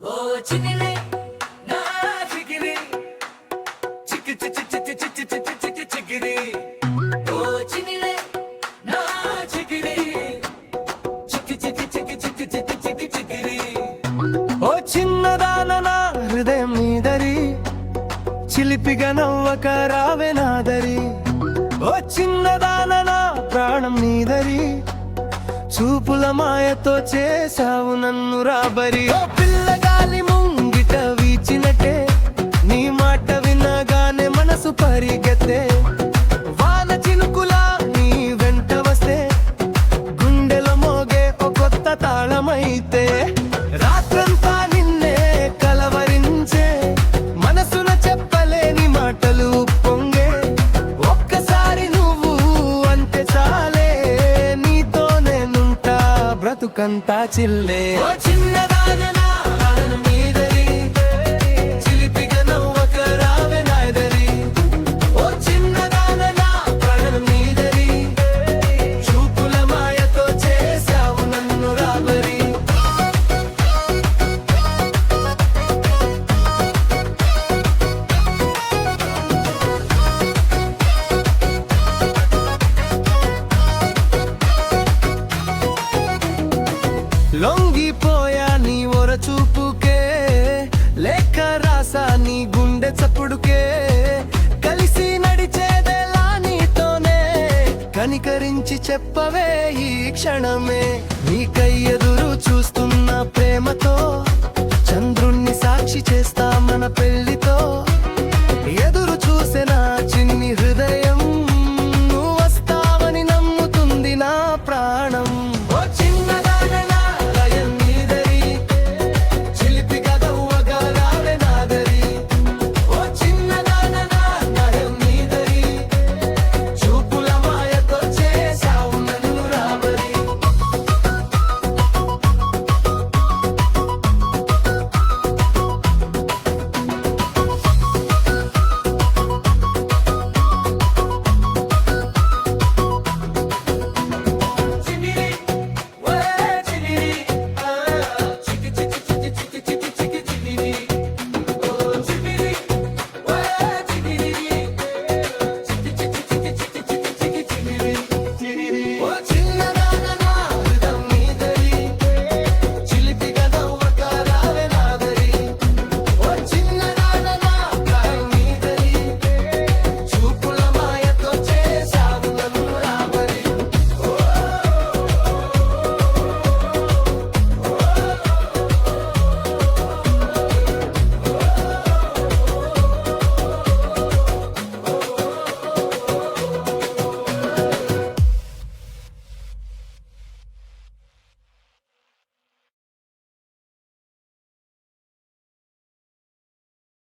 ఓ ఓ చిన్నదాన నా హృదయం నీదరి చిలిపిగా నవ్వక రావే నాదరి ఓ చిన్నదాన నా ప్రాణం నీదరి చూపుల మాయతో చేసావు నన్ను రాబరి ఓ పిల్లగా అయితే రాత్రంతా నిన్నే కలవరించే మనసున చెప్పలేని మాటలు పొంగే ఒక్కసారి నువ్వు అంతే చాలే నీతో నేనుంటా బ్రతుకంతా చిల్లే. ఓ లొంగిపోయా నీ ఒర చూపుకే లెక్క రాసా నీ గుండె చప్పుడుకే. కలిసి నడిచేదేలా నీతోనే కనికరించి చెప్పవే ఈ క్షణమే. నీకై ఎదురు చూస్తున్న ప్రేమతో చంద్రుణ్ణి సాక్షి చేస్తా మన పెళ్ళితో